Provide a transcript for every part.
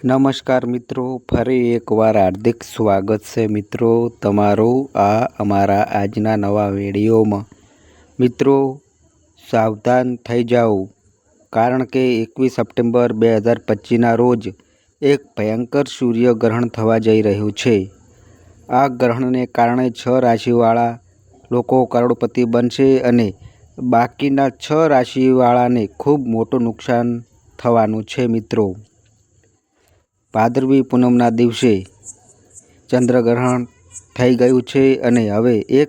નમસ્કાર મિત્રો, ફરી એકવાર હાર્દિક સ્વાગત છે મિત્રો તમારું આ અમારા આજના નવા વિડીયોમાં. મિત્રો, સાવધાન થઈ જાઓ, કારણ કે એકવીસ સપ્ટેમ્બર બે હજાર પચીસના રોજ એક ભયંકર સૂર્યગ્રહણ થવા જઈ રહ્યું છે. આ ગ્રહણને કારણે છ રાશિવાળા લોકો કરોડપતિ બનશે અને બાકીના છ રાશિવાળાને ખૂબ મોટું નુકસાન થવાનું છે મિત્રો. ભાદરવી પૂનમના દિવસે ચંદ્રગ્રહણ થઈ ગયું છે અને હવે એક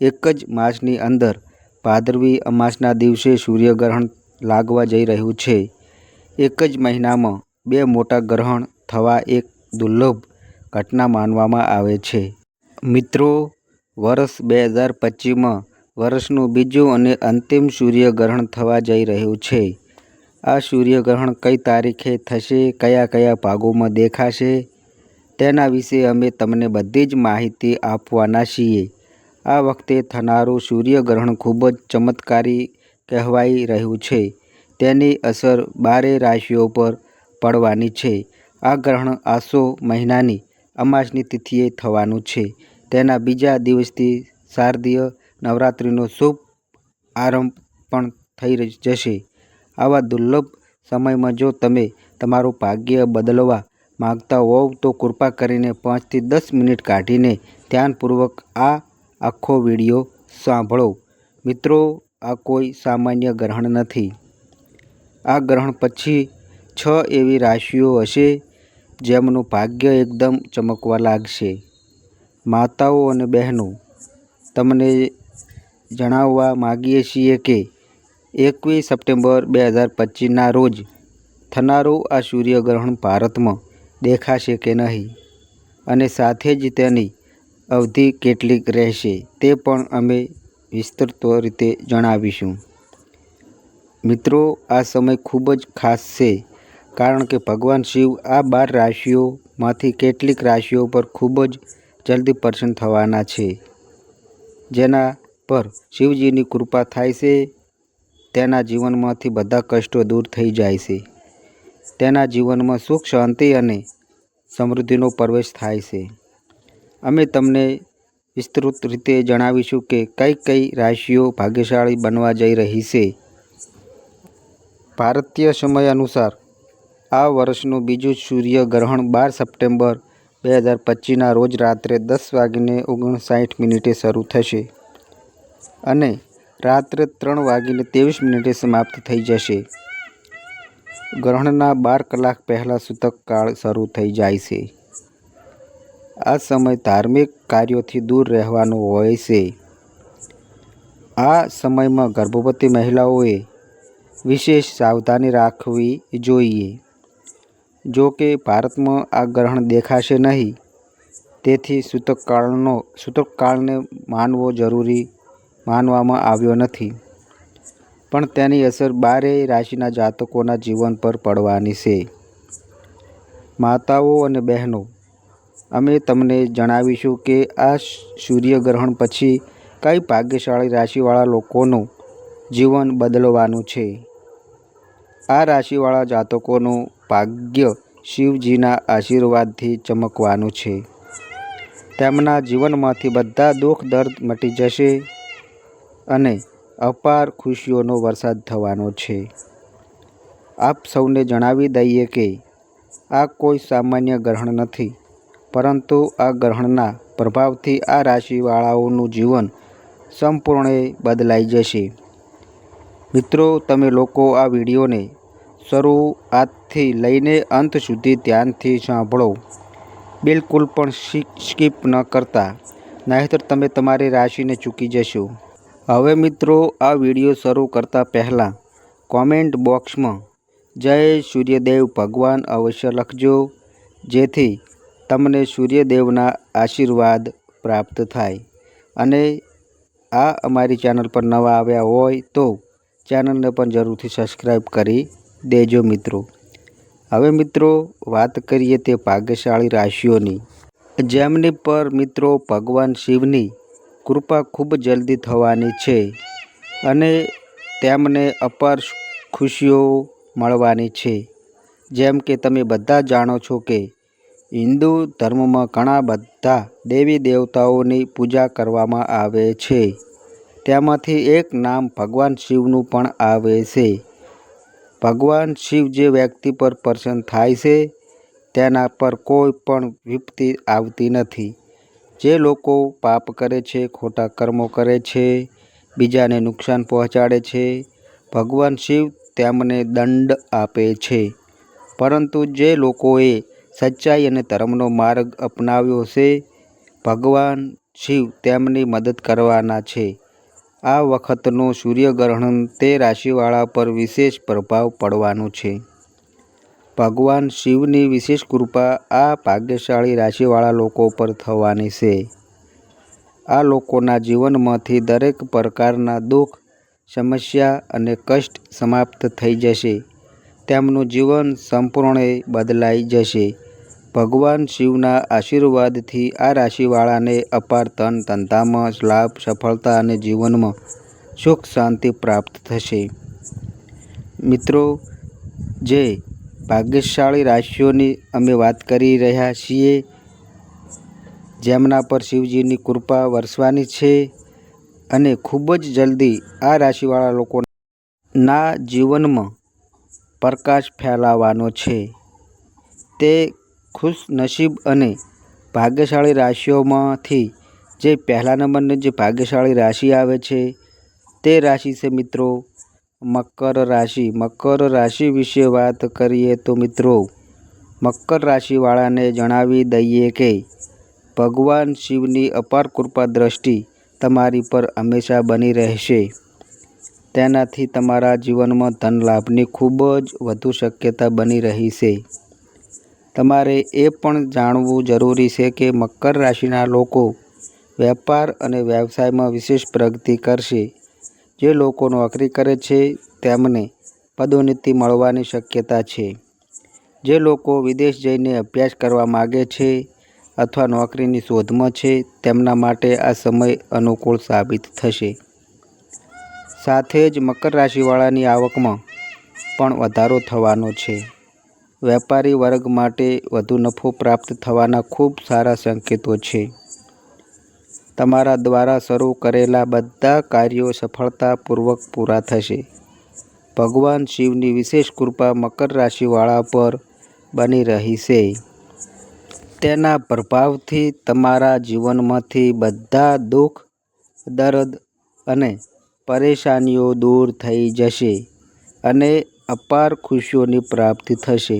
એક જ માસની અંદર ભાદરવી અમાસના દિવસે સૂર્યગ્રહણ લાગવા જઈ રહ્યું છે. એક જ મહિનામાં બે મોટા ગ્રહણ થવા એક દુર્લભ ઘટના માનવામાં આવે છે. મિત્રો, વર્ષ બે હજાર પચીસમાં વર્ષનું બીજું અને અંતિમ સૂર્યગ્રહણ થવા જઈ રહ્યું છે. આ સૂર્યગ્રહણ કઈ તારીખે થશે, કયા કયા ભાગોમાં દેખાશે, તેના વિશે અમે તમને બધી જ માહિતી આપવાના છીએ. આ વખતે થનારું સૂર્યગ્રહણ ખૂબ જ ચમત્કારી કહેવાઈ રહ્યું છે. તેની અસર બારે રાશિઓ પર પડવાની છે. આ ગ્રહણ આસો મહિનાની અમાસની તિથિએ થવાનું છે. તેના બીજા દિવસથી શારદીય નવરાત્રિનો શુભ આરંભ પણ થઈ જશે. આવા દુર્લભ સમયમાં જો તમે તમારું ભાગ્ય બદલવા માગતા હોવ, તો કૃપા કરીને પાંચથી દસ મિનિટ કાઢીને ધ્યાનપૂર્વક આ આખો વીડિયો સાંભળો. મિત્રો, આ કોઈ સામાન્ય ગ્રહણ નથી. આ ગ્રહણ પછી છ એવી રાશિઓ હશે જેમનું ભાગ્ય એકદમ ચમકવા લાગશે. માતાઓ અને બહેનો, તમને જણાવવા માગીએ છીએ કે એકવીસ સપ્ટેમ્બર બે હજાર પચીસના રોજ થનારું આ સૂર્યગ્રહણ ભારતમાં દેખાશે કે નહીં અને સાથે જ તેની અવધિ કેટલીક રહેશે તે પણ અમે વિસ્તૃત રીતે જણાવીશું. મિત્રો, આ સમય ખૂબ જ ખાસ છે કારણ કે ભગવાન શિવ આ બાર રાશિઓમાંથી કેટલીક રાશિઓ પર ખૂબ જ જલ્દી પ્રસન્ન થવાના છે. જેના પર શિવજીની કૃપા થાય છે તેના જીવનમાંથી બધા કષ્ટો દૂર થઈ જાય છે. તેના જીવનમાં સુખ, શાંતિ અને સમૃદ્ધિનો પ્રવેશ થાય છે. અમે તમને વિસ્તૃત રીતે જણાવીશું કે કઈ કઈ રાશિઓ ભાગ્યશાળી બનવા જઈ રહી છે. ભારતીય સમય અનુસાર આ વર્ષનું બીજું સૂર્યગ્રહણ બાર સપ્ટેમ્બર બે હજાર પચીસના રોજ રાત્રે દસ વાગીને ઓગણસાઠ મિનિટે શરૂ થશે. અને રાત્રે ત્રણ વાગીને ત્રેવીસ મિનિટે સમાપ્ત થઈ જશે. ગ્રહણના બાર કલાક પહેલાં સૂતક કાળ શરૂ થઈ જાય છે. આ સમય ધાર્મિક કાર્યોથી દૂર રહેવાનો હોય છે. આ સમયમાં ગર્ભવતી મહિલાઓએ વિશેષ સાવધાની રાખવી જોઈએ. જો કે ભારતમાં આ ગ્રહણ દેખાશે નહીં, તેથી સૂતકકાળનો સૂતકકાળને માનવો જરૂરી માનવામાં આવ્યો નથી. પણ તેની અસર બારેય રાશિના જાતકોના જીવન પર પડવાની છે. માતાઓ અને બહેનો, અમે તમને જણાવીશું કે આ સૂર્યગ્રહણ પછી કઈ ભાગ્યશાળી રાશિવાળા લોકોનું જીવન બદલવાનું છે. આ રાશિવાળા જાતકોનું ભાગ્ય શિવજીના આશીર્વાદથી ચમકવાનું છે. તેમના જીવનમાંથી બધા દુઃખ દર્દ મટી જશે. અને અપાર ખુશીઓનો વરસાદ થવાનો છે. આપ સૌને જણાવી દઈએ કે આ કોઈ સામાન્ય ગ્રહણ નથી, પરંતુ આ ગ્રહણના પ્રભાવથી આ રાશિવાળાઓનું જીવન સંપૂર્ણે બદલાઈ જશે. મિત્રો, તમે લોકો આ વિડીયોને શરૂઆતથી લઈને અંત સુધી ધ્યાનથી સાંભળો. બિલકુલ પણ સ્કીપ ન કરતા, નહીંતર તમે તમારી રાશિને ચૂકી જશો. હવે મિત્રો, આ વીડિયો શરૂ કરતાં પહેલાં કોમેન્ટ બોક્સમાં જય સૂર્યદેવ ભગવાન અવશ્ય લખજો, જેથી તમને સૂર્યદેવના આશીર્વાદ પ્રાપ્ત થાય. અને આ અમારી ચેનલ પર નવા આવ્યા હોય તો ચેનલને પણ જરૂરથી સબસ્ક્રાઈબ કરી દેજો મિત્રો. હવે મિત્રો, વાત કરીએ તે ભાગ્યશાળી રાશિઓની. જેમની પર મિત્રો ભગવાન શિવની કૃપા ખૂબ જલ્દી થવાની છે અને તેમને અપાર ખુશીઓ મળવાની છે. જેમ કે તમે બધા જાણો છો કે હિન્દુ ધર્મમાં ઘણા બધા દેવી દેવતાઓની પૂજા કરવામાં આવે છે. તેમાંથી એક નામ ભગવાન શિવનું પણ આવે છે. ભગવાન શિવ જે વ્યક્તિ પર પ્રસન્ન થાય છે, તેના પર કોઈ પણ વિપત્તિ આવતી નથી. જે લોકો પાપ કરે છે, ખોટા કર્મો કરે છે, બીજાને નુકસાન પહોંચાડે છે, ભગવાન શિવ તેમને દંડ આપે છે. પરંતુ જે લોકોએ સચ્ચાઈ અને ધર્મનો માર્ગ અપનાવ્યો છે ભગવાન શિવ તેમની મદદ કરવાના છે. આ વખતનો સૂર્યગ્રહણ તે રાશિવાળા પર વિશેષ પ્રભાવ પડવાનો છે. ભગવાન શિવની વિશેષ કૃપા આ ભાગ્યશાળી રાશિવાળા લોકો પર થવાની છે. આ લોકોના જીવનમાંથી દરેક પ્રકારના દુઃખ, સમસ્યા અને કષ્ટ સમાપ્ત થઈ જશે. તેમનું જીવન સંપૂર્ણે બદલાઈ જશે. ભગવાન શિવના આશીર્વાદથી આ રાશિવાળાને અપાર તન ધંધામાં લાભ, સફળતા અને જીવનમાં સુખ, શાંતિ પ્રાપ્ત થશે. મિત્રો, જે ભાગ્યશાળી રાશિઓની અમે વાત કરી રહ્યા છીએ. જેમના પર શિવજીની કૃપા વરસવાની છે અને ખૂબ જ જલ્દી આ રાશિવાળા લોકોના જીવનમાં પ્રકાશ ફેલાવાનો છે. તે ખુશનસીબ અને ભાગ્યશાળી રાશિઓમાંથી જે પહેલા નંબરની જે ભાગ્યશાળી રાશિ આવે છે, તે રાશિ છે મિત્રો મકર રાશિ. મકર રાશિ વિશે વાત કરીએ તો મિત્રો, મકર રાશિવાળાને જણાવી દઈએ કે, ભગવાન શિવની અપાર કૃપા દ્રષ્ટિ તમારી પર હંમેશા બની રહેશે. તેનાથી તમારા જીવનમાં ધન લાભની ખૂબ જ વધુ શક્યતા બની રહી છે. તમારે એ પણ જાણવું જરૂરી છે કે મકર રાશિના લોકો વેપાર અને વ્યવસાયમાં વિશેષ પ્રગતિ કરશે. જે લોકો નોકરી કરે છે, તેમને પદોન્નતિ મળવાની શક્યતા છે. જે લોકો વિદેશ જઈને અભ્યાસ કરવા માગે છે અથવા નોકરીની શોધમાં છે, તેમના માટે આ સમય અનુકૂળ સાબિત થશે. સાથે જ મકર રાશિવાળાની આવકમાં પણ વધારો થવાનો છે. વેપારી વર્ગ માટે વધુ નફો પ્રાપ્ત થવાના ખૂબ સારા સંકેતો છે. તમારા દ્વારા શરૂ કરેલા બધા કાર્યો સફળતાપૂર્વક પૂરા થશે. ભગવાન શિવની વિશેષ કૃપા મકર રાશિવાળા પર બની રહી છે તેના પ્રભાવથી તમારા જીવનમાંથી બધા દુઃખ, દર્દ અને પરેશાનીઓ દૂર થઈ જશે અને અપાર ખુશીઓની પ્રાપ્તિ થશે.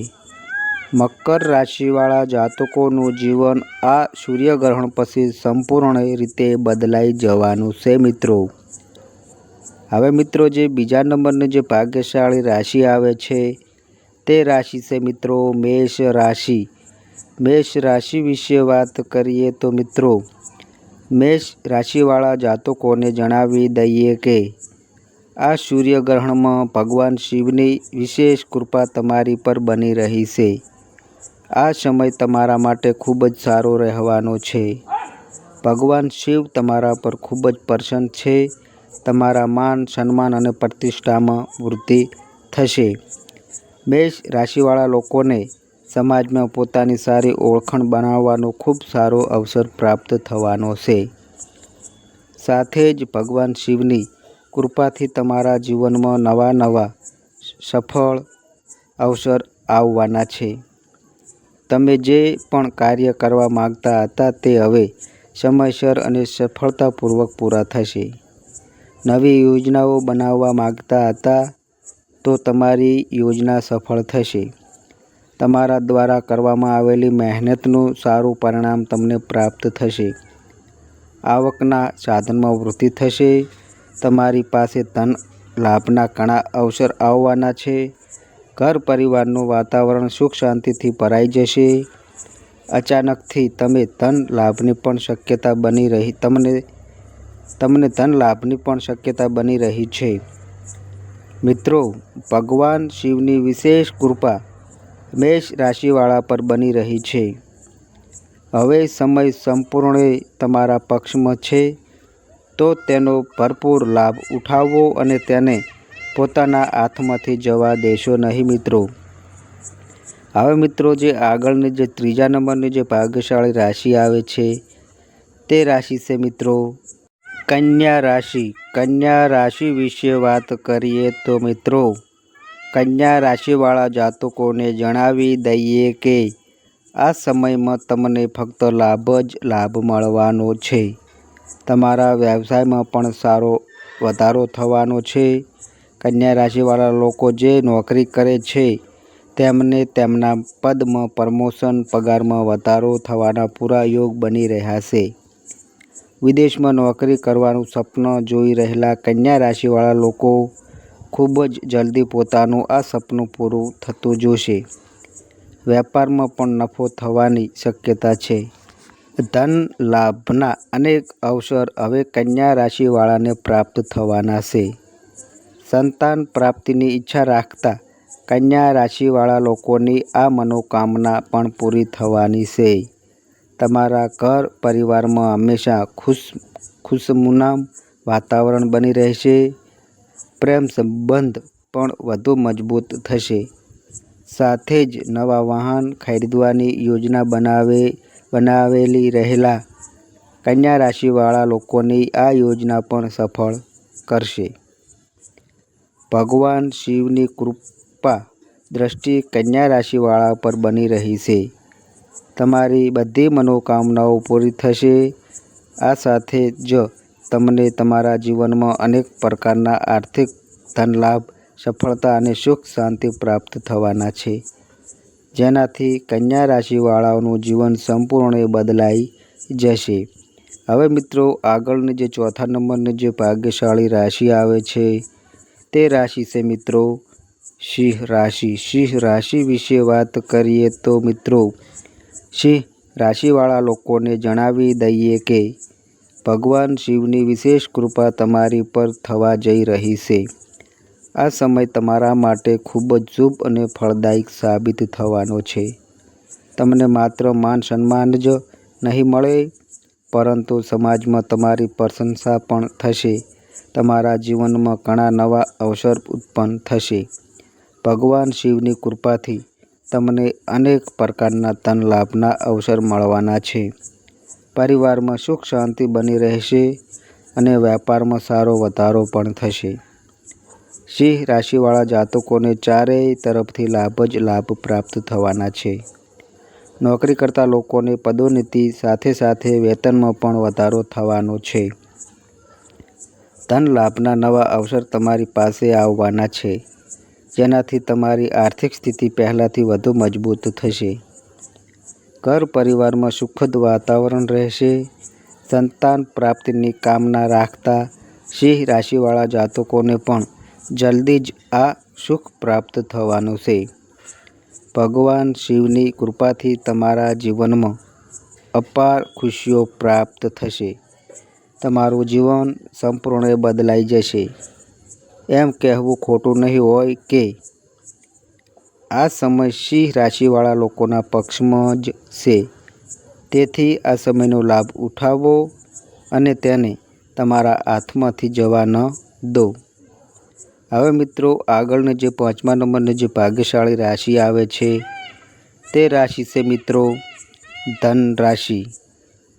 મકર રાશિવાળા જાતકોનું જીવન આ સૂર્યગ્રહણ પછી સંપૂર્ણ રીતે બદલાઈ જવાનું છે મિત્રો. હવે મિત્રો જે બીજા નંબરની જે ભાગ્યશાળી રાશિ આવે છે, તે રાશિ છે મિત્રો મેષ રાશિ. મેષ રાશિ વિશે વાત કરીએ તો મિત્રો, મેષ રાશિવાળા જાતકોને જણાવી દઈએ કે, આ સૂર્યગ્રહણમાં ભગવાન શિવની વિશેષ કૃપા તમારી પર બની રહી છે. આ સમય તમારા માટે ખૂબ જ સારો રહેવાનો છે. ભગવાન શિવ તમારા પર ખૂબ જ પ્રસન્ન છે. તમારા માન, સન્માન અને પ્રતિષ્ઠામાં વૃદ્ધિ થશે. મેષ રાશિવાળા લોકોને સમાજમાં પોતાની સારી ઓળખાણ બનાવવાનો ખૂબ સારો અવસર પ્રાપ્ત થવાનો છે. સાથે જ ભગવાન શિવની કૃપાથી તમારા જીવનમાં નવા નવા સફળ અવસર આવવાના છે. તમે જે પણ કાર્ય કરવા માગતા હતા તે હવે સમયસર અને સફળતાપૂર્વક પૂરા થશે. નવી યોજનાઓ બનાવવા માગતા હતા તો તમારી યોજના સફળ થશે. તમારા દ્વારા કરવામાં આવેલી મહેનતનું સારું પરિણામ તમને પ્રાપ્ત થશે. આવકના સાધનમાં વૃદ્ધિ થશે. તમારી પાસે ધન લાભના ઘણા અવસર આવવાના છે. ઘર પરિવારનું વાતાવરણ સુખ શાંતિથી ભરાઈ જશે. અચાનકથી તમે ધન લાભની પણ શક્યતા બની રહી, તમને તમને ધન લાભની પણ શક્યતા બની રહી છે. મિત્રો, ભગવાન શિવની વિશેષ કૃપા મેષ રાશિવાળા પર બની રહી છે. હવે સમય સંપૂર્ણ તમારા પક્ષમાં છે, તો તેનો ભરપૂર લાભ ઉઠાવવો અને તેને પોતાના હાથમાંથી જવા દેશો નહીં મિત્રો. હવે મિત્રો જે આગળની જે ત્રીજા નંબરની જે ભાગ્યશાળી રાશિ આવે છે, તે રાશિ છે મિત્રો કન્યા રાશિ. કન્યા રાશિ વિશે વાત કરીએ તો મિત્રો, કન્યા રાશિવાળા જાતકોને જણાવી દઈએ કે આ સમયમાં તમને ફક્ત લાભ જ લાભ મળવાનો છે. તમારા વ્યવસાયમાં પણ સારો વધારો થવાનો છે. કન્યા રાશિવાળા લોકો જે નોકરી કરે છે, તેમને તેમના પદમાં પ્રમોશન પગારમાં વધારો થવાના પૂરા યોગ બની રહ્યા છે. વિદેશમાં નોકરી કરવાનું સપનું જોઈ રહેલા કન્યા રાશિવાળા લોકો ખૂબ જ જલ્દી પોતાનું આ સપનું પૂરું થતું જોશે. વેપારમાં પણ નફો થવાની શક્યતા છે. ધન લાભના અનેક અવસર હવે કન્યા રાશિવાળાને પ્રાપ્ત થવાના છે. સંતાન પ્રાપ્તિની ઈચ્છા રાખતા કન્યા રાશિવાળા લોકોની આ મનોકામના પણ પૂરી થવાની છે. તમારા ઘર પરિવારમાં હંમેશા ખુશ, ખુશમુનામ વાતાવરણ બની રહેશે. પ્રેમ સંબંધ પણ વધુ મજબૂત થશે. સાથે જ નવા વાહન ખરીદવાની યોજના બનાવે, બનાવેલી રહેલા કન્યા રાશિવાળા લોકોની આ યોજના પણ સફળ કરશે. ભગવાન શિવની કૃપા દ્રષ્ટિ કન્યા રાશિવાળા પર બની રહી છે. તમારી બધી મનોકામનાઓ પૂરી થશે. આ સાથે જ તમને તમારા જીવનમાં અનેક પ્રકારના આર્થિક ધનલાભ, સફળતા અને સુખ શાંતિ પ્રાપ્ત થવાના છે. જેનાથી કન્યા રાશિવાળાઓનું જીવન સંપૂર્ણ બદલાઈ જશે. હવે મિત્રો, આગળની જે ચોથા નંબરની જે ભાગ્યશાળી રાશિ આવે છે તે રાશિ છે મિત્રો. સિંહ રાશિ. સિંહ રાશિ વિશે વાત કરીએ તો મિત્રો, સિંહ રાશિવાળા લોકોને જણાવી દઈએ કે ભગવાન શિવની વિશેષ કૃપા તમારી પર થવા જઈ રહી છે. આ સમય તમારા માટે ખૂબ જ શુભ અને ફળદાયક સાબિત થવાનો છે. તમને માત્ર માન સન્માન જ નહીં મળે, પરંતુ સમાજમાં તમારી પ્રશંસા પણ થશે. તમારા જીવનમાં ઘણા નવા અવસર ઉત્પન્ન થશે. ભગવાન શિવની કૃપાથી તમને અનેક પ્રકારના ધન લાભના અવસર મળવાના છે. પરિવારમાં સુખ શાંતિ બની રહેશે અને વેપારમાં સારો વધારો પણ થશે. સિંહ રાશિવાળા જાતકોને ચારેય તરફથી લાભ જ લાભ પ્રાપ્ત થવાના છે. નોકરી કરતા લોકોને પદોન્નતિ સાથે સાથે વેતનમાં પણ વધારો થવાનો છે. ધન લાભના નવા અવસર તમારી પાસે આવવાના છે. જેનાથી તમારી આર્થિક સ્થિતિ પહેલાંથી વધુ મજબૂત થશે. ઘર પરિવારમાં સુખદ વાતાવરણ રહેશે. સંતાન પ્રાપ્તિની કામના રાખતા સિંહ રાશિવાળા જાતકોને પણ જલ્દી જ આ સુખ પ્રાપ્ત થવાનું છે. ભગવાન શિવની કૃપાથી તમારા જીવનમાં અપાર ખુશીઓ પ્રાપ્ત થશે. તમારું જીવન સંપૂર્ણ બદલાઈ જશે. એમ કહેવું ખોટું નહીં હોય કે આ સમય સિંહ રાશિવાળા લોકોના પક્ષમાં જ છે. તેથી આ સમયનો લાભ ઉઠાવો અને તેને તમારા હાથમાંથી જવા ન દો. હવે મિત્રો, આગળનો જે પાંચમા નંબરનો જે ભાગ્યશાળી રાશિ આવે છે, તે રાશિ છે મિત્રો ધન રાશિ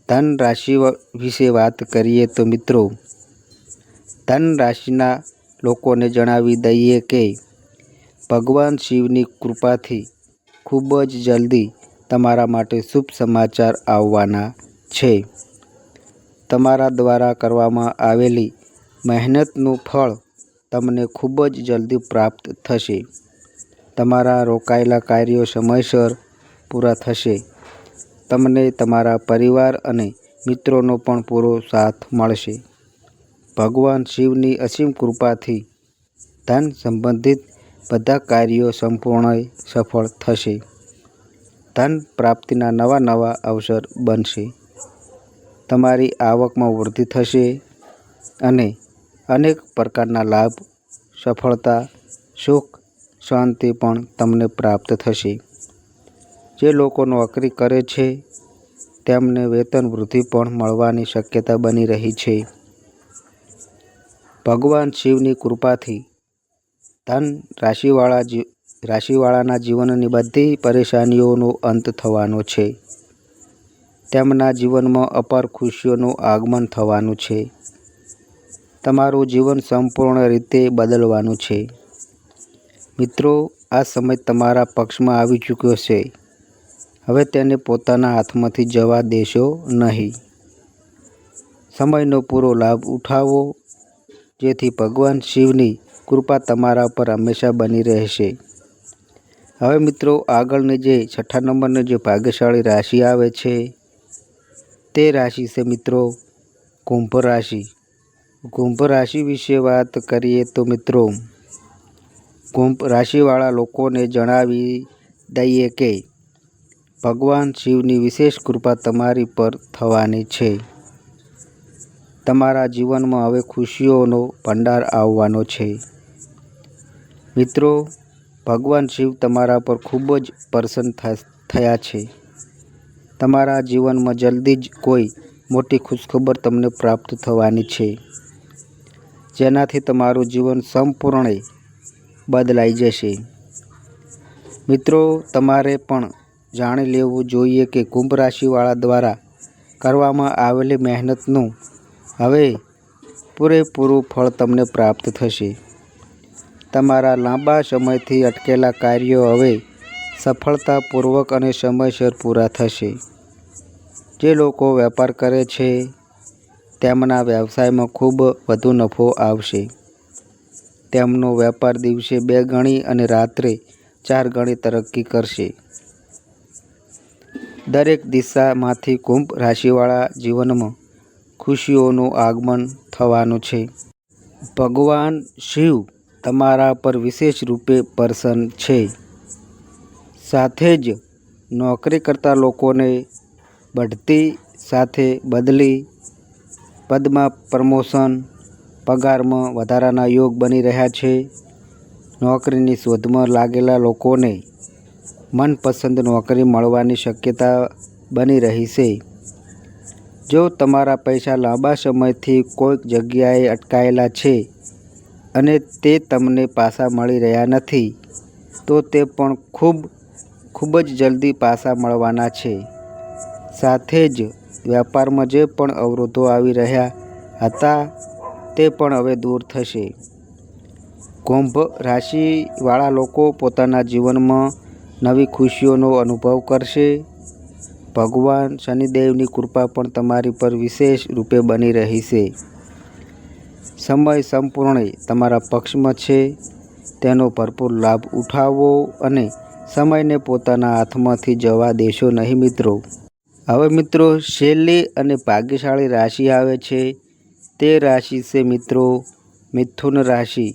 ધન રાશિ વિશે વાત કરીએ તો મિત્રો ધન રાશિના લોકોને જણાવી દઈએ કે, ભગવાન શિવની કૃપાથી ખૂબ જ જલ્દી તમારા માટે શુભ સમાચાર આવવાના છે. તમારા દ્વારા કરવામાં આવેલી મહેનતનું ફળ તમને ખૂબ જ જલ્દી પ્રાપ્ત થશે. તમારા રોકાયેલા કાર્યો સમયસર પૂરા થશે. તમને તમારા પરિવાર અને મિત્રોનો પણ પૂરો સાથ મળશે. ભગવાન શિવની અસીમ કૃપાથી ધન સંબંધિત બધા કાર્યો સંપૂર્ણ સફળ થશે. ધન પ્રાપ્તિના નવા નવા અવસર બનશે. તમારી આવકમાં વૃદ્ધિ થશે અને અનેક પ્રકારના લાભ, સફળતા, સુખ, શાંતિ પણ તમને પ્રાપ્ત થશે. જે લોકો નોકરી કરે છે, તેમને વેતન વૃદ્ધિ પણ મળવાની શક્યતા બની રહી છે. ભગવાન શિવની કૃપાથી ધન રાશિવાળા રાશિવાળાના જીવનની બધી પરેશાનીઓનો અંત થવાનો છે. તેમના જીવનમાં અપાર ખુશીઓનું આગમન થવાનું છે. તમારું જીવન સંપૂર્ણ રીતે બદલવાનું છે. મિત્રો, આ સમય તમારા પક્ષમાં આવી ચૂક્યો છે. હવે તેને પોતાના હાથમાંથી જવા દેશો નહીં. સમયનો પૂરો લાભ ઉઠાવો, જેથી ભગવાન શિવની કૃપા તમારા પર હંમેશા બની રહેશે. હવે મિત્રો, આગળની જે છઠ્ઠા નંબરની જે ભાગ્યશાળી રાશિ આવે છે, તે રાશિ છે મિત્રો, કુંભ રાશિ. કુંભ રાશિ વિશે વાત કરીએ તો મિત્રો, કુંભ રાશિવાળા લોકોને જણાવી દઈએ કે ભગવાન શિવની વિશેષ કૃપા તમારી પર થવાની છે. તમારા જીવનમાં હવે ખુશીઓનો ભંડાર આવવાનો છે. મિત્રો, ભગવાન શિવ તમારા પર ખૂબ જ પ્રસન્ન થયા છે. તમારા જીવનમાં જલ્દી જ કોઈ મોટી ખુશખબર તમને પ્રાપ્ત થવાની છે. જેનાથી તમારું જીવન સંપૂર્ણ બદલાઈ જશે. મિત્રો, તમારે પણ જાણી લેવું જોઈએ કે કુંભ રાશિવાળા દ્વારા કરવામાં આવેલી મહેનતનું હવે પૂરેપૂરું ફળ તમને પ્રાપ્ત થશે. તમારા લાંબા સમયથી અટકેલા કાર્યો હવે સફળતાપૂર્વક અને સમયસર પૂરા થશે. જે લોકો વેપાર કરે છે, તેમના વ્યવસાયમાં ખૂબ વધુ નફો આવશે. તેમનો વેપાર દિવસે બે ગણી અને રાત્રે ચાર ગણી તરક્કી કરશે. દરેક દિશામાંથી કુંભ રાશિવાળા જીવનમાં ખુશીઓનું આગમન થવાનું છે. ભગવાન શિવ તમારા પર વિશેષ રૂપે પ્રસન્ન છે. સાથે જ નોકરી કરતા લોકોને બઢતી સાથે બદલી પદમાં પ્રમોશન પગારમાં વધારાના યોગ બની રહ્યા છે. નોકરીની શોધમાં લાગેલા લોકોને મનપસંદ નોકરી મળવાની શક્યતા બની રહી છે. જો તમારા પૈસા લાંબા સમયથી કોઈક જગ્યાએ અટકાયેલા છે અને તે તમને પાછા મળી રહ્યા નથી, તો તે પણ ખૂબ ખૂબ જ જલ્દી પાછા મળવાના છે. સાથે જ વ્યાપારમાં જે પણ અવરોધો આવી રહ્યા હતા તે પણ હવે દૂર થશે. કુંભ રાશિવાળા લોકો પોતાના જીવનમાં નવી ખુશીઓનો અનુભવ કરશે. ભગવાન શનિદેવની કૃપા પણ તમારી પર વિશેષ રૂપે બની રહી છે સમય સંપૂર્ણ તમારા પક્ષમાં છે. તેનો ભરપૂર લાભ ઉઠાવો અને સમયને પોતાના હાથમાંથી જવા દેશો નહીં મિત્રો. હવે મિત્રો છેલ્લી અને ભાગ્યશાળી રાશિ આવે છે. તે રાશિ છે મિત્રો, મિથુન રાશિ.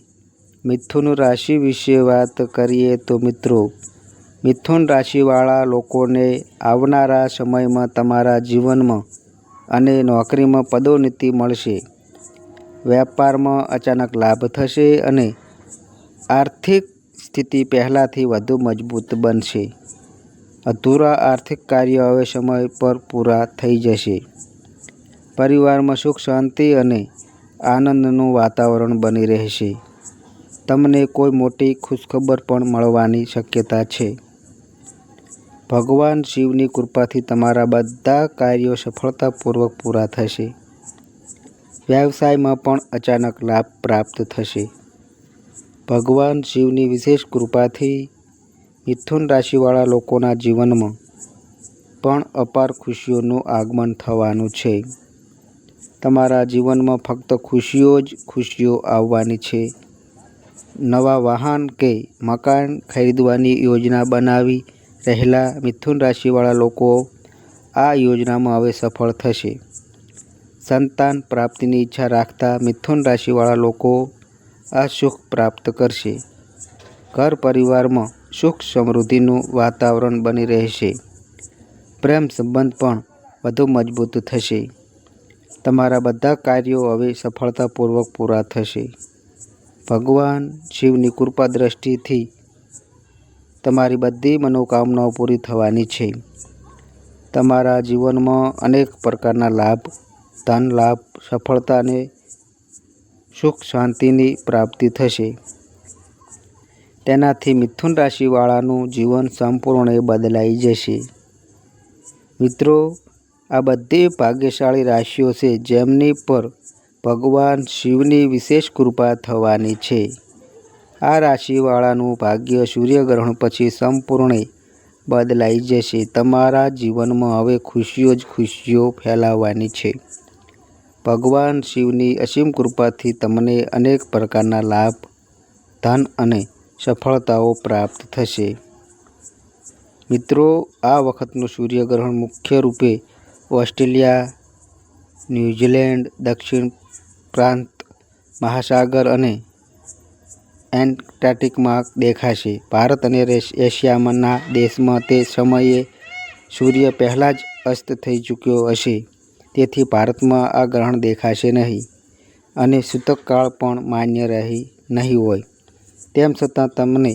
મિથુન રાશિ વિશે વાત કરીએ તો મિત્રો મિથુન રાશિવાળા લોકોને આવનારા સમયમાં તમારા જીવનમાં અને નોકરીમાં પદોન્નતિ મળશે. વેપારમાં અચાનક લાભ થશે અને આર્થિક સ્થિતિ પહેલાંથી વધુ મજબૂત બનશે. અધૂરા આર્થિક કાર્યો હવે સમય પર પૂરા થઈ જશે. પરિવારમાં સુખ, શાંતિ અને આનંદનું વાતાવરણ બની રહેશે. તમને કોઈ મોટી ખુશખબર પણ મળવાની શક્યતા છે. ભગવાન શિવની કૃપાથી તમારા બધા કાર્યો સફળતાપૂર્વક પૂરા થશે. વ્યવસાયમાં પણ અચાનક લાભ પ્રાપ્ત થશે. ભગવાન શિવની વિશેષ કૃપાથી મિથુન રાશિવાળા લોકોના જીવનમાં પણ અપાર ખુશીઓનું આગમન થવાનું છે. તમારા જીવનમાં ફક્ત ખુશીઓ જ ખુશીઓ આવવાની છે. નવા વાહન કે મકાન ખરીદવાની યોજના બનાવી રહેલા મિથુન રાશિવાળા લોકો આ યોજનામાં હવે સફળ થશે. સંતાન પ્રાપ્તિની ઈચ્છા રાખતા મિથુન રાશિવાળા લોકો આ સુખ પ્રાપ્ત કરશે. ઘર પરિવારમાં સુખ સમૃદ્ધિનું વાતાવરણ બની રહેશે. પ્રેમ સંબંધ પણ વધુ મજબૂત થશે. તમારા બધા કાર્યો હવે સફળતાપૂર્વક પૂરા થશે. ભગવાન શિવની કૃપા દ્રષ્ટિથી તમારી બધી મનોકામનાઓ પૂરી થવાની છે. તમારા જીવનમાં અનેક પ્રકારના લાભ, ધન લાભ, સફળતા અને સુખ શાંતિની પ્રાપ્તિ થશે. તેનાથી મિથુન રાશિવાળાનું જીવન સંપૂર્ણ બદલાઈ જશે. મિત્રો, આ બધી ભાગ્યશાળી રાશિઓ છે જેમની પર ભગવાન શિવની વિશેષ કૃપા થવાની છે. આ રાશિવાળાનું ભાગ્ય સૂર્યગ્રહણ પછી સંપૂર્ણ બદલાઈ જશે. તમારા જીવનમાં હવે ખુશીઓ જ ખુશીઓ ફેલાવવાની છે. ભગવાન શિવની અસીમ કૃપાથી તમને અનેક પ્રકારના લાભ, ધન અને સફળતાઓ પ્રાપ્ત થશે. મિત્રો, આ વખતનું સૂર્યગ્રહણ મુખ્ય રૂપે ઓસ્ટ્રેલિયા, ન્યૂઝીલેન્ડ, દક્ષિણ પ્રાંત, મહાસાગર અને એન્ટાર્કટિકમાં દેખાશે. ભારત અને એશિયામાંના દેશમાં તે સમયે સૂર્ય પહેલાં જ અસ્ત થઈ ચૂક્યો હશે. તેથી ભારતમાં આ ગ્રહણ દેખાશે નહીં અને સૂતકકાળ પણ માન્ય રહી નહીં હોય. તેમ છતાં તમને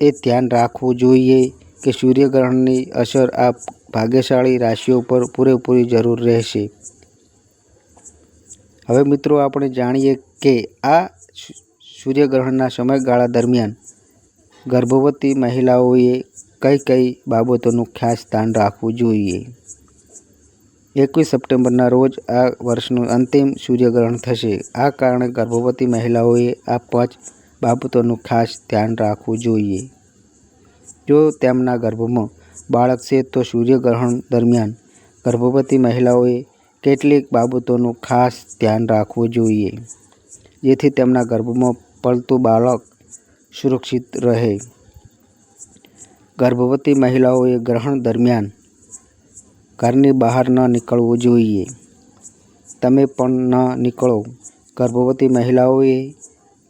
એ ધ્યાન રાખવું જોઈએ કે સૂર્યગ્રહણની અસર આ ભાગ્યશાળી રાશિઓ પર પૂરેપૂરી જરૂર રહેશે. હવે મિત્રો આપણે જાણીએ કે આ સૂર્યગ્રહણના સમયગાળા દરમિયાન ગર્ભવતી મહિલાઓએ કઈ કઈ બાબતોનું ખાસ ધ્યાન રાખવું જોઈએ? એકવીસ સપ્ટેમ્બરના રોજ આ વર્ષનું અંતિમ સૂર્યગ્રહણ થશે. આ કારણે ગર્ભવતી મહિલાઓએ આ પાંચ બાબતોનું ખાસ ધ્યાન રાખવું જોઈએ. જો તેમના ગર્ભમાં બાળક છે, તો સૂર્યગ્રહણ દરમિયાન ગર્ભવતી મહિલાઓએ કેટલીક બાબતોનું ખાસ ધ્યાન રાખવું જોઈએ. જેથી તેમના ગર્ભમાં પડતું બાળક સુરક્ષિત રહે. ગર્ભવતી મહિલાઓએ ગ્રહણ દરમિયાન ઘરની બહાર ન નીકળવું જોઈએ. તમે પણ ન નીકળો. ગર્ભવતી મહિલાઓએ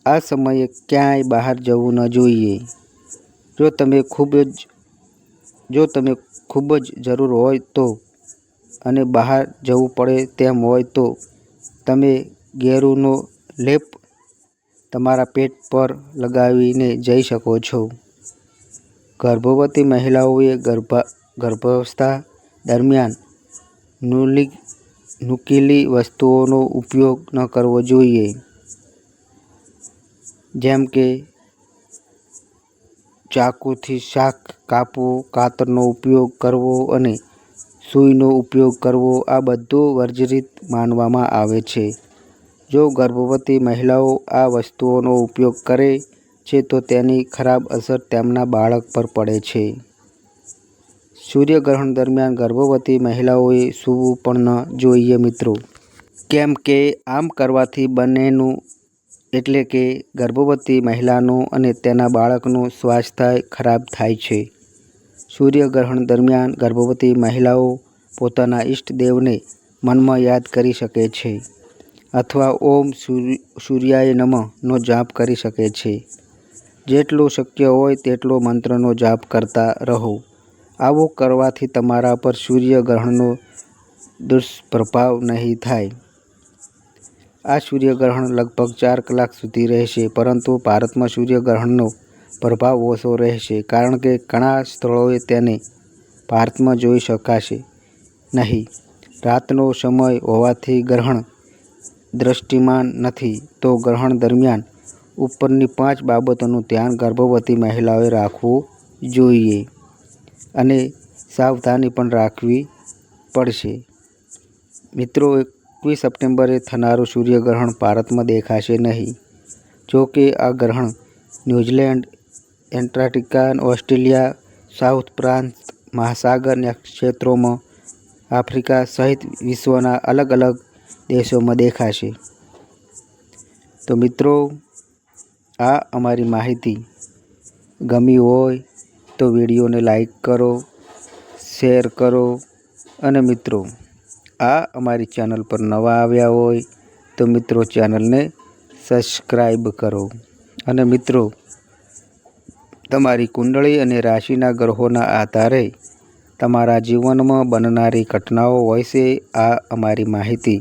આ સમયે ક્યાંય બહાર જવું ન જોઈએ. જો તમે ખૂબ જ, જો તમે ખૂબ જ જરૂર હોય તો અને બહાર જવું પડે તેમ હોય તો તમે ગેરુનો લેપ તમારા પેટ પર લગાવીને જઈ શકો છો. ગર્ભવતી મહિલાઓએ ગર્ભા, ગર્ભાવસ્થા દરમિયાન નુલી નુકીલી વસ્તુઓનો ઉપયોગ ન કરવો જોઈએ. જેમ કે ચાકુથી શાક કાપવું, કાતરનો ઉપયોગ કરવો અને સૂઈનો ઉપયોગ કરવો, આ બધું વર્જિત માનવામાં આવે છે. જો ગર્ભવતી મહિલાઓ આ વસ્તુઓનો ઉપયોગ કરે છે, તો તેની ખરાબ અસર તેમના બાળક પર પડે છે. સૂર્યગ્રહણ દરમિયાન ગર્ભવતી મહિલાઓએ સૂવું પણ ન જોઈએ મિત્રો. કેમ કે આમ કરવાથી બંનેનું એટલે કે ગર્ભવતી મહિલાનું અને તેના બાળકનું સ્વાસ્થ્ય ખરાબ થાય છે. સૂર્યગ્રહણ દરમિયાન ગર્ભવતી મહિલાઓ પોતાના ઈષ્ટદેવને મનમાં યાદ કરી શકે છે. અથવા ઓમ સૂર્યાય નમઃનો જાપ કરી શકે છે. જેટલું શક્ય હોય તેટલો મંત્રનો જાપ કરતા રહો. આવું કરવાથી તમારા પર સૂર્યગ્રહણનો દુષ્પ્રભાવ નહીં થાય. આ સૂર્યગ્રહણ લગભગ ચાર કલાક સુધી રહેશે, પરંતુ ભારતમાં સૂર્યગ્રહણનો પ્રભાવ ઓછો રહેશે, કારણ કે ઘણા સ્થળોએ તેને ભારતમાં જોઈ શકાશે નહીં. રાતનો સમય હોવાથી ગ્રહણ દ્રષ્ટિમાન નથી, તો ગ્રહણ દરમિયાન ઉપરની પાંચ બાબતોનું ધ્યાન ગર્ભવતી મહિલાઓએ રાખવું જોઈએ અને સાવધાની પણ રાખવી પડશે. મિત્રો, એકવીસ સપ્ટેમ્બરે થનારું સૂર્યગ્રહણ ભારતમાં દેખાશે નહીં. જો કે આ ગ્રહણ ન્યૂઝીલેન્ડ એન્ટાર્ટિકા ઓસ્ટ્રેલિયા, સાઉથ પ્રાંત મહાસાગરના ક્ષેત્રોમાં આફ્રિકા સહિત વિશ્વના અલગ અલગ દેશોમાં દેખાશે. તો મિત્રો, આ અમારી માહિતી. ગમી હોય તો વિડીયોને લાઈક કરો, શેર કરો અને મિત્રો, આ અમારી ચેનલ પર નવા આવ્યા હોય તો મિત્રો ચેનલને સબસ્ક્રાઈબ કરો. અને મિત્રો, તમારી કુંડળી અને રાશિના ગ્રહોના આધારે તમારા જીવનમાં બનનારી ઘટનાઓ હોય છે આ અમારી માહિતી